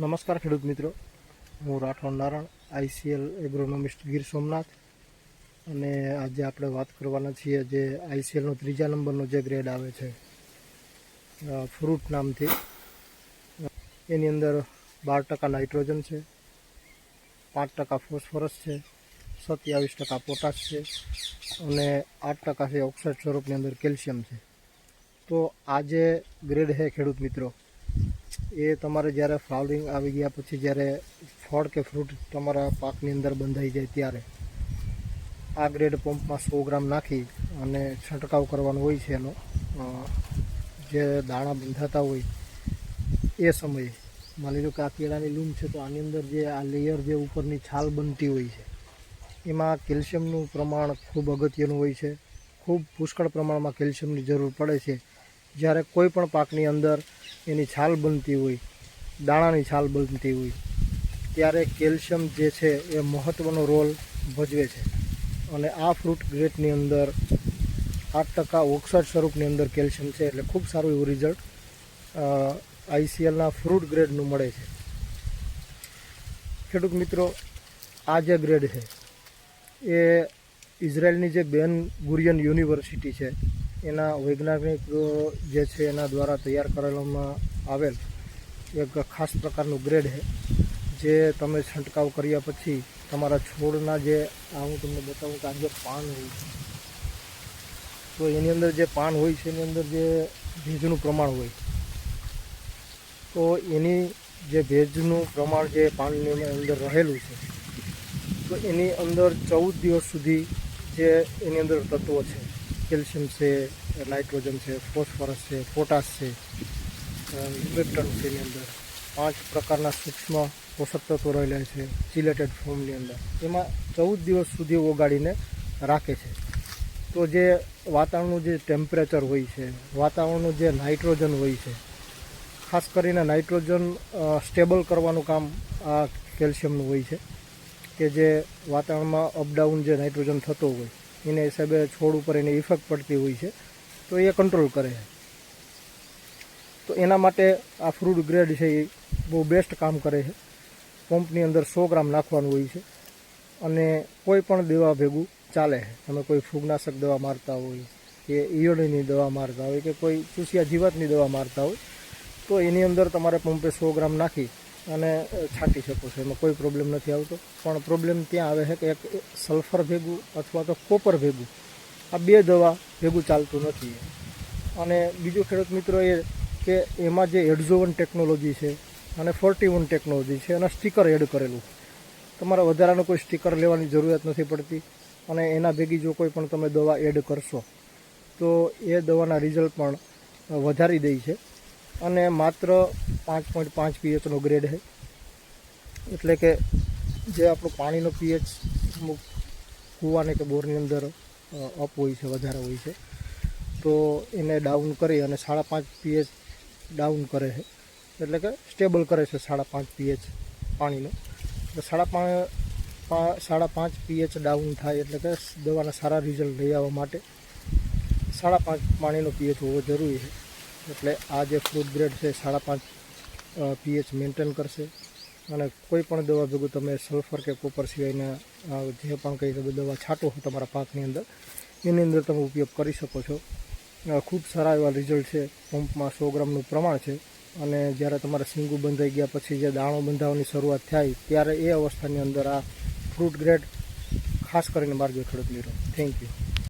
નમસ્કાર ખેડૂત મિત્રો. હું રાઠોડ નારાયણ, આઈસીએલ એગ્રોનોમિસ્ટ ગીર સોમનાથ. અને આજે આપણે વાત કરવાના છીએ જે આઈસીએલનો ત્રીજા નંબરનો જે ગ્રેડ આવે છે ફ્રૂટ નામથી. એની અંદર બાર ટકા નાઇટ્રોજન છે, પાંચ ટકા ફોસ્ફરસ છે, સત્યાવીસ ટકા પોટાશ છે અને આઠ ટકા છે ઓક્સાઇડ સ્વરૂપની અંદર કેલ્શિયમ છે. તો આ જે ગ્રેડ છે ખેડૂત મિત્રો એ તમારે જ્યારે ફ્લાવરિંગ આવી ગયા પછી જ્યારે ફળ કે ફ્રૂટ તમારા પાકની અંદર બંધાઈ જાય ત્યારે આ ગ્રેડ પંપમાં સો ગ્રામ નાખી અને છંટકાવ કરવાનો હોય છે એનો. જે દાણા બંધાતા હોય એ સમયે. માની લો કે આ કેળાની લૂમ છે તો આની અંદર જે આ લેયર જે ઉપરની છાલ બનતી હોય છે, એમાં કેલ્શિયમનું પ્રમાણ ખૂબ અગત્યનું હોય છે. ખૂબ પુષ્કળ પ્રમાણમાં કેલ્શિયમની જરૂર પડે છે. જ્યારે કોઈ પણ પાકની અંદર એની છાલ બનતી હોય, દાણાની છાલ બનતી હોય, ત્યારે કેલ્શિયમ જે છે એ મહત્ત્વનો રોલ ભજવે છે. અને આ ફ્રૂટ ગ્રેટની અંદર આઠ ટકા ઓક્સાઇડ સ્વરૂપની અંદર કેલ્શિયમ છે, એટલે ખૂબ સારું એવું રિઝલ્ટ આઈસીએલના ફ્રૂટ ગ્રેડનું મળે છે. ખેડૂત મિત્રો, આ જે ગ્રેડ છે, એ ઇઝરાયલની જે બેન ગુરિયન યુનિવર્સિટી છે એના વૈજ્ઞાનિક જે છે એના દ્વારા તૈયાર કરેલામાં આવેલ એક ખાસ પ્રકારનું ગ્રેડ છે, જે તમે છંટકાવ કર્યા પછી તમારા છોડના જે, આ હું તમને બતાવું કે આ જે પાન હોય છે, તો એની અંદર જે પાન હોય છે, એની અંદર જે ભેજનું પ્રમાણ હોય, તો એની જે ભેજનું પ્રમાણ જે પાનની અંદર રહેલું છે, તો એની અંદર ચૌદ દિવસ સુધી જે એની અંદર તત્વો છે. કેલ્શિયમ છે, નાઇટ્રોજન છે, ફોસ્ફરસ છે, પોટાશ છે ઇન્વેક્ટર છે અંદર. પાંચ પ્રકારના સૂક્ષ્મ પોષક તત્વો રહેલા છે ચિલેટેડ ફોર્મની અંદર. એમાં ચૌદ દિવસ સુધી ઓગાળીને રાખે છે. તો જે વાતાવરણનું જે ટેમ્પરેચર હોય છે, વાતાવરણનું જે નાઇટ્રોજન હોય છે, ખાસ કરીને નાઇટ્રોજન સ્ટેબલ કરવાનું કામ આ કેલ્શિયમનું હોય છે, કે જે વાતાવરણમાં અપડાઉન જે નાઇટ્રોજન થતો હોય એને હિસાબે છોડ ઉપર એની ઇફેક્ટ પડતી હોય છે, તો એ કંટ્રોલ કરે છે. તો એના માટે આ ફ્રૂટ ગ્રેડ છે એ બહુ બેસ્ટ કામ કરે છે. પંપની અંદર સો ગ્રામ નાખવાનું હોય છે અને કોઈ પણ દવા ભેગું ચાલે છે. તમે કોઈ ફૂગનાશક દવા મારતા હોય કે ઈયળની દવા મારતા હોય કે કોઈ ચૂસિયા જીવાતની દવા મારતા હોય, તો એની અંદર તમારે પંપે સો ગ્રામ નાખી અને છાંટી શકો છો. એમાં કોઈ પ્રોબ્લેમ નથી આવતો. પણ પ્રોબ્લેમ ત્યાં આવે છે કે એક સલ્ફર ભેગું અથવા તો કોપર ભેગું. આ બે દવા ભેગું ચાલતું નથી. અને બીજું ખેડૂત મિત્રો એ કે એમાં જે એડઝોવન ટેકનોલોજી છે અને ફોર્ટી વન ટેકનોલોજી છે અને સ્ટીકર એડ કરેલું. તમારે વધારાનું કોઈ સ્ટીકર લેવાની જરૂરિયાત નથી પડતી અને એના ભેગી જો કોઈ પણ તમે દવા એડ કરશો, તો એ દવાના રિઝલ્ટ પણ વધારી દે છે. અને માત્ર પાંચ પોઈન્ટ પાંચ પીએચનો ગ્રેડ છે. એટલે કે જે આપણું પાણીનો પીએચ અમુક કૂવાને કે બોરની અંદર અપ હોય છે, વધારે હોય છે, તો એને ડાઉન કરી અને સાડા પાંચ પીએચ ડાઉન કરે છે. એટલે કે સ્ટેબલ કરે છે સાડા પાંચ પીએચ પાણીનો. એટલે સાડા પાંચ સાડા પાંચ પીએચ ડાઉન થાય એટલે કે દવાના સારા રિઝલ્ટ લઈ આવવા માટે સાડા પાંચ પાણીનો પીએચ હોવો જરૂરી છે. એટલે આ જે ફ્રૂટ ગ્રેડ છે, સાડા પાંચ પીએચ મેન્ટેન કરશે. અને કોઈ પણ દવા ભેગું તમે સલ્ફર કે કોપર સિવાયના જે પણ કંઈ તમે દવા છાંટો છો તમારા પાકની અંદર, એની અંદર તમે ઉપયોગ કરી શકો છો. ખૂબ સારા એવા રિઝલ્ટ છે. પંપમાં સો ગ્રામનું પ્રમાણ છે. અને જ્યારે તમારે સિંગું બંધાઈ ગયા પછી જે દાણો બંધાવવાની શરૂઆત થાય, ત્યારે એ અવસ્થાની અંદર આ ફ્રૂટ ગ્રેડ ખાસ કરીને મારજો ખેડૂત મિત્રો. Thank you